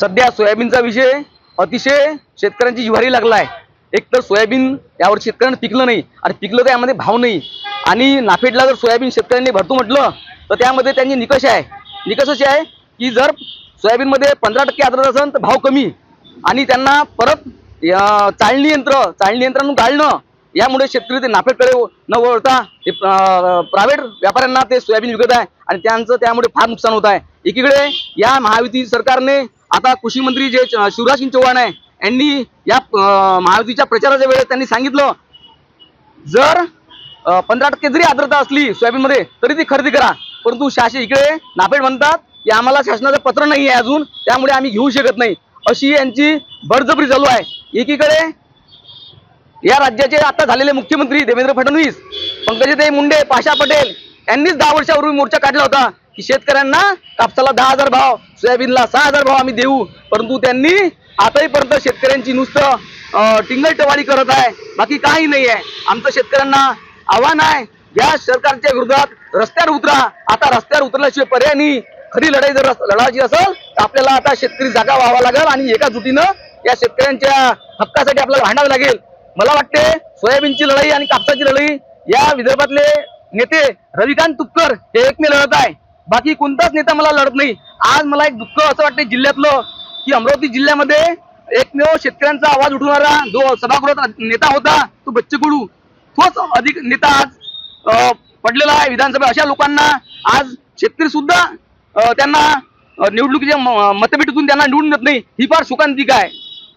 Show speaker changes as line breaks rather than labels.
सध्या सोयाबीनचा विषय अतिशय शेतकऱ्यांची जिव्हारी लागला आहे एक तर सोयाबीन यावर शेतकऱ्यांना पिकलं नाही आणि पिकलं तर यामध्ये भाव नाही. आणि नाफेडला जर सोयाबीन शेतकऱ्यांनी भरतो म्हटलं तर त्यामध्ये त्यांची निकष आहे. निकष असे आहे की जर सोयाबीनमध्ये पंधरा टक्के आर्द्रता असेल तर भाव कमी. आणि त्यांना परत चाळणी यंत्र चाळणी यंत्रानं गाळणं यामुळे शेतकरी ते नाफेडकडे न वळता ते प्रायव्हेट व्यापाऱ्यांना ते सोयाबीन विकत आहे. आणि त्यांचं त्यामुळे फार नुकसान होत आहे. एकीकडे या महायुती सरकारने आता कृषी मंत्री जे शिवराज सिंग चौहान आहे यांनी या अं, महायुतीच्या प्रचाराच्या वेळेस त्यांनी सांगितलं जर पंधरा टक्के जरी आर्द्रता असली सोयाबीनमध्ये तरी ती खरेदी करा. परंतु शासन इकडे नाफेड म्हणतात की आम्हाला शासनाचं पत्र नाही आहे अजून त्यामुळे आम्ही घेऊ शकत नाही. अशी यांची बडजबरी चालू आहे. एकीकडे या राज्याचे आता झालेले मुख्यमंत्री देवेंद्र फडणवीस पंकजाताई मुंडे पाशा पटेल यांनीच दहा वर्षापूर्वी मोर्चा काढला होता. की शेतकऱ्यांना कापसाला दहा हजार भाव सोयाबीनला सहा हजार भाव आम्ही देऊ. परंतु त्यांनी आताहीपर्यंत शेतकऱ्यांची नुसतं अं, टिंगलटवाडी करत आहे. बाकी काही नाही आहे. आमचं शेतकऱ्यांना आव्हान आहे या सरकारच्या विरोधात रस्त्यावर उतरा. आता रस्त्यावर उतरल्याशिवाय पर्याय नाही. खरी लढाई जर लढायची असेल तर आपल्याला आता शेतकरी जागा व्हावा लागेल आणि एका जुटीनं या शेतकऱ्यांच्या हक्कासाठी आपल्याला भांडावं लागेल. मला वाटते सोयाबीनची लढाई आणि कापसाची लढाई या विदर्भातले नेते रविकांत तुपकर हे एकमेव लढत आहे. बाकी कोणताच नेता मला लढत नाही. आज मला एक दुःख असं वाटते जिल्ह्यातलं की अमरावती जिल्ह्यामध्ये एकमेव शेतकऱ्यांचा आवाज उठवणारा जो सभागृहात नेता होता तो बच्चू कडू तोच अधिक नेता आज पडलेला आहे विधानसभा अशा लोकांना आज शेतकरी सुद्धा त्यांना निवडणुकीच्या मतभेटीतून मतपेटीतून त्यांना निवडून देत नाही. ही फार शोकांतिका आहे.